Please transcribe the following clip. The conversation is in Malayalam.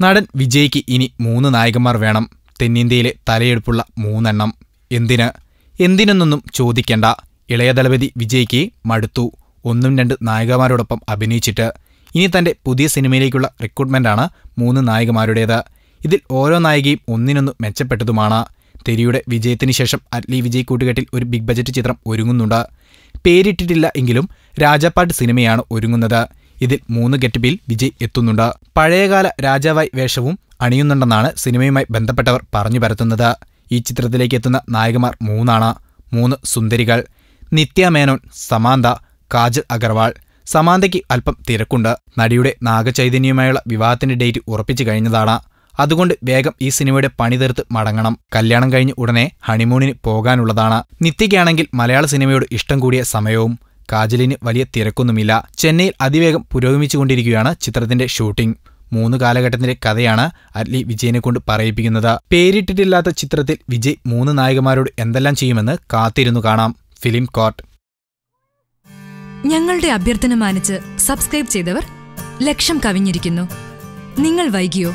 നടൻ വിജയ്ക്ക് ഇനി മൂന്ന് നായകന്മാർ വേണം. തെന്നിന്ത്യയിലെ തലയെടുപ്പുള്ള മൂന്നെണ്ണം. എന്തിന്? എന്തിനെന്നൊന്നും ചോദിക്കേണ്ട. ഇളയ ദളപതി വിജയ്ക്ക് മടുത്തു. ഒന്നും രണ്ട് നായികമാരോടൊപ്പം അഭിനയിച്ചിട്ട്. ഇനി തന്റെ പുതിയ സിനിമയിലേക്കുള്ള റിക്രൂട്ട്മെന്റാണ് മൂന്ന് നായികമാരുടേത് ഇതിൽ ഓരോ നായികയും ഒന്നിനൊന്ന് മെച്ചപ്പെട്ടതുമാണ്. തെരിയുടെ വിജയത്തിന് ശേഷം അറ്റ്ലി വിജയ് കൂട്ടുകെട്ടിൽ ഒരു ബിഗ് ബജറ്റ് ചിത്രം ഒരുങ്ങുന്നുണ്ട്. പേരിട്ടിട്ടില്ല എങ്കിലും രാജാപ്പാട്ട് സിനിമയാണ് ഒരുങ്ങുന്നത്. ഇതിൽ മൂന്ന് ഗെറ്റപ്പിൽ വിജയ് എത്തുന്നുണ്ട്. പഴയകാല രാജാവായി വേഷവും അണിയുന്നുണ്ടെന്നാണ് സിനിമയുമായി ബന്ധപ്പെട്ടവർ പറഞ്ഞു പരത്തുന്നത്. ഈ ചിത്രത്തിലേക്ക് എത്തുന്ന നായകമാർ മൂന്നാണ്. മൂന്ന് സുന്ദരികൾ. നിത്യ മേനോൻ സമാന്ത കാജൽ അഗർവാൾ. സമാന്തയ്ക്ക് അല്പം തിരക്കുണ്ട്. നടിയുടെ നാഗചൈതന്യവുമായുള്ള വിവാഹത്തിന്റെ ഡേറ്റ് ഉറപ്പിച്ചു കഴിഞ്ഞതാണ്. അതുകൊണ്ട് വേഗം ഈ സിനിമയുടെ പണി തീർത്ത് മടങ്ങണം. കല്യാണം കഴിഞ്ഞ് ഉടനെ ഹണിമൂണിന് പോകാനുള്ളതാണ്. നിത്യയ്ക്കാണെങ്കിൽ മലയാള സിനിമയോട് ഇഷ്ടം കൂടിയ സമയവും കാജലിന് വലിയ തിരക്കൊന്നുമില്ല. ചെന്നൈയിൽ അതിവേഗം പുരോഗമിച്ചുകൊണ്ടിരിക്കുകയാണ് ചിത്രത്തിന്റെ ഷൂട്ടിംഗ്. മൂന്ന് കാലഘട്ടത്തിന്റെ കഥയാണ് അറ്റ്ലി വിജയനെ കൊണ്ട് പറയിപ്പിക്കുന്നത്. പേരിട്ടിട്ടില്ലാത്ത ചിത്രത്തിൽ വിജയ് മൂന്ന് നായകന്മാരോട് എന്തെല്ലാം ചെയ്യുമെന്ന് കാത്തിരുന്നു കാണാം. Film court. ഞങ്ങളുടെ അഭ്യർത്ഥന മാനിച്ച് സബ്സ്ക്രൈബ് ചെയ്തവർ ലക്ഷം കവിഞ്ഞിരിക്കുന്നു. നിങ്ങൾ വൈകിയോ?